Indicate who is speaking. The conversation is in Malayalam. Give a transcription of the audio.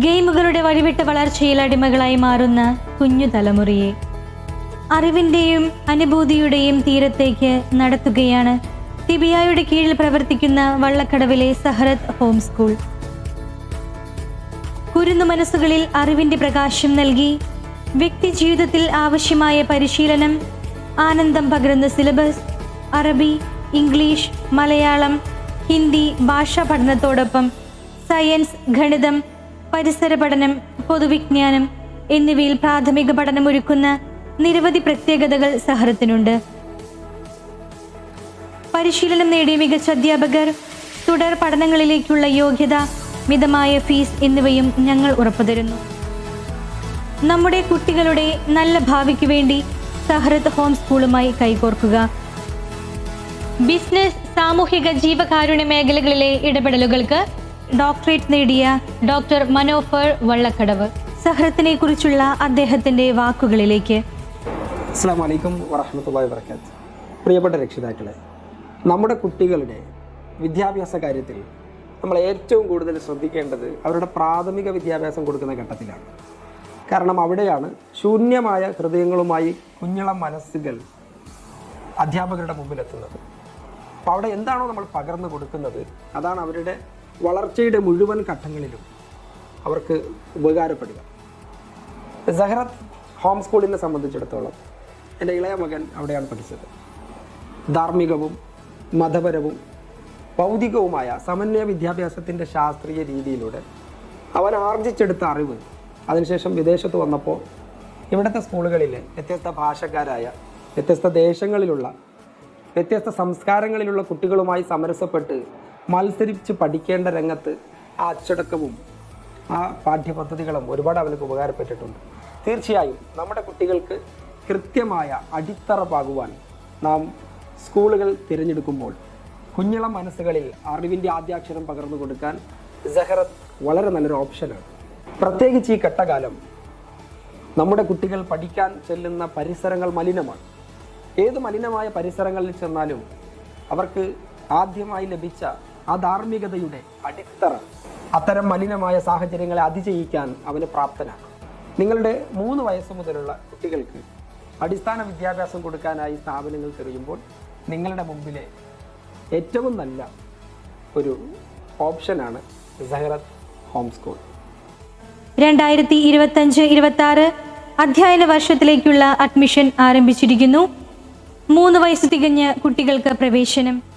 Speaker 1: ഗെയിമുകളുടെ വഴിവിട്ട വളർച്ചയിൽ അടിമകളായി മാറുന്ന കുഞ്ഞു തലമുറയെ അറിവിന്റെയും അനുഭൂതിയുടെയും തീരത്തേക്ക് നടത്തുകയാണ് തിബിയായുടെ കീഴിൽ പ്രവർത്തിക്കുന്ന വള്ളക്കടവിലെ സഹറത് ഹോം സ്കൂൾ. കുരുന്നു മനസ്സുകളിൽ അറിവിന്റെ പ്രകാശം നൽകി വ്യക്തി ജീവിതത്തിൽ ആവശ്യമായ പരിശീലനം ആനന്ദം പകരുന്ന സിലബസ് അറബി ഇംഗ്ലീഷ് മലയാളം ഹിന്ദി ഭാഷാ പഠനത്തോടൊപ്പം സയൻസ് ഗണിതം പരിസര പഠനം പൊതുവിജ്ഞാനം എന്നിവയിൽ പ്രാഥമിക പഠനം ഒരുക്കുന്ന നിരവധി പ്രത്യേകതകൾ സഹറത്തിനുണ്ട്. പരിശീലനം നേടിയ മികച്ച അധ്യാപകർ തുടർ പഠനങ്ങളിലേക്കുള്ള യോഗ്യത മിതമായ ഫീസ് എന്നിവയും ഞങ്ങൾ ഉറപ്പുതരുന്നു. നമ്മുടെ കുട്ടികളുടെ നല്ല ഭാവിക്ക് വേണ്ടി സഹരത്ത് ഹോം സ്കൂളുമായി കൈകോർക്കുക. ബിസിനസ് സാമൂഹിക ജീവകാരുണ്യ മേഖലകളിലെ ഇടപെടലുകൾക്ക് ഡോക്ടറേറ്റ് നേടിയ ഡോക്ടർ മനോഫർ വള്ളക്കടവ്. സഹ്രത്തിനെ കുറിച്ചുള്ള അദ്ദേഹത്തിന്റെ വാക്കുകളിലേക്ക്.
Speaker 2: അസ്സാം വലൈക്കും വർക്കാത്ത് പ്രിയപ്പെട്ട രക്ഷിതാക്കളെ നമ്മുടെ കുട്ടികളുടെ വിദ്യാഭ്യാസ കാര്യത്തിൽ നമ്മൾ ഏറ്റവും കൂടുതൽ ശ്രദ്ധിക്കേണ്ടത് അവരുടെ പ്രാഥമിക വിദ്യാഭ്യാസം കൊടുക്കുന്ന ഘട്ടത്തിലാണ്. കാരണം അവിടെയാണ് ശൂന്യമായ ഹൃദയങ്ങളുമായി കുഞ്ഞളം മനസ്സുകൾ അധ്യാപകരുടെ മുമ്പിലെത്തുന്നത്. അപ്പോൾ അവിടെ എന്താണോ നമ്മൾ പകർന്നു കൊടുക്കുന്നത് അതാണ് അവരുടെ വളർച്ചയുടെ മുഴുവൻ ഘട്ടങ്ങളിലും അവർക്ക് ഉപകാരപ്പെടുക. സഹറത്ത് ഹോം സ്കൂളിനെ സംബന്ധിച്ചിടത്തോളം എന്റെ ഇളയ മകൻ അവിടെയാണ് പഠിച്ചത്. ധാർമ്മികവും മതപരവും ഭൗതികവുമായ സമന്വയ വിദ്യാഭ്യാസത്തിന്റെ ശാസ്ത്രീയ രീതിയിലൂടെ അവൻ ആർജിച്ചെടുത്ത അറിവ് അതിനുശേഷം വിദേശത്ത് വന്നപ്പോൾ ഇവിടുത്തെ സ്കൂളുകളിലെ വ്യത്യസ്ത ഭാഷക്കാരായ വ്യത്യസ്ത ദേശങ്ങളിലുള്ള വ്യത്യസ്ത സംസ്കാരങ്ങളിലുള്ള കുട്ടികളുമായി സമരസപ്പെട്ട് മത്സരിച്ച് പഠിക്കേണ്ട രംഗത്ത് ആ അച്ചടക്കവും ആ പാഠ്യപദ്ധതികളും ഒരുപാട് അവർക്ക് ഉപകാരപ്പെട്ടിട്ടുണ്ട്. തീർച്ചയായും നമ്മുടെ കുട്ടികൾക്ക് കൃത്യമായ അടിത്തറ പാകുവാൻ നാം സ്കൂളുകൾ തിരഞ്ഞെടുക്കുമ്പോൾ കുഞ്ഞിളം മനസ്സുകളിൽ അറിവിന്റെ ആദ്യാക്ഷരം പകർന്നു കൊടുക്കാൻ സഹറത്ത് വളരെ നല്ലൊരു ഓപ്ഷനാണ്. പ്രത്യേകിച്ച് ഈ ഘട്ടകാലം നമ്മുടെ കുട്ടികൾ പഠിക്കാൻ ചെല്ലുന്ന പരിസരങ്ങൾ മലിനമാണ്. ഏത് മലിനമായ പരിസരങ്ങളിൽ ചെന്നാലും അവർക്ക് ആദ്യമായി ലഭിച്ച ആ അടിത്തറ. അത്തരം മലിനമായ സാഹചര്യങ്ങളെ അതിജയിക്കാൻ അവന് പ്രാപ്തനാണ്. നിങ്ങളുടെ മൂന്ന് വയസ്സ് മുതലുള്ള കുട്ടികൾക്ക് അടിസ്ഥാന വിദ്യാഭ്യാസം കൊടുക്കാനായി സ്ഥാപനങ്ങൾ തെറിയുമ്പോൾ നിങ്ങളുടെ മുമ്പിലെ ഏറ്റവും നല്ല ഒരു ഓപ്ഷനാണ് സഹറത് ഹോം സ്കൂൾ.
Speaker 1: രണ്ടായിരത്തി ഇരുപത്തഞ്ച് ഇരുപത്തി ആറ് അധ്യയന വർഷത്തിലേക്കുള്ള അഡ്മിഷൻ ആരംഭിച്ചിരിക്കുന്നു. മൂന്ന് വയസ്സ് തികഞ്ഞ കുട്ടികൾക്ക് പ്രവേശനം.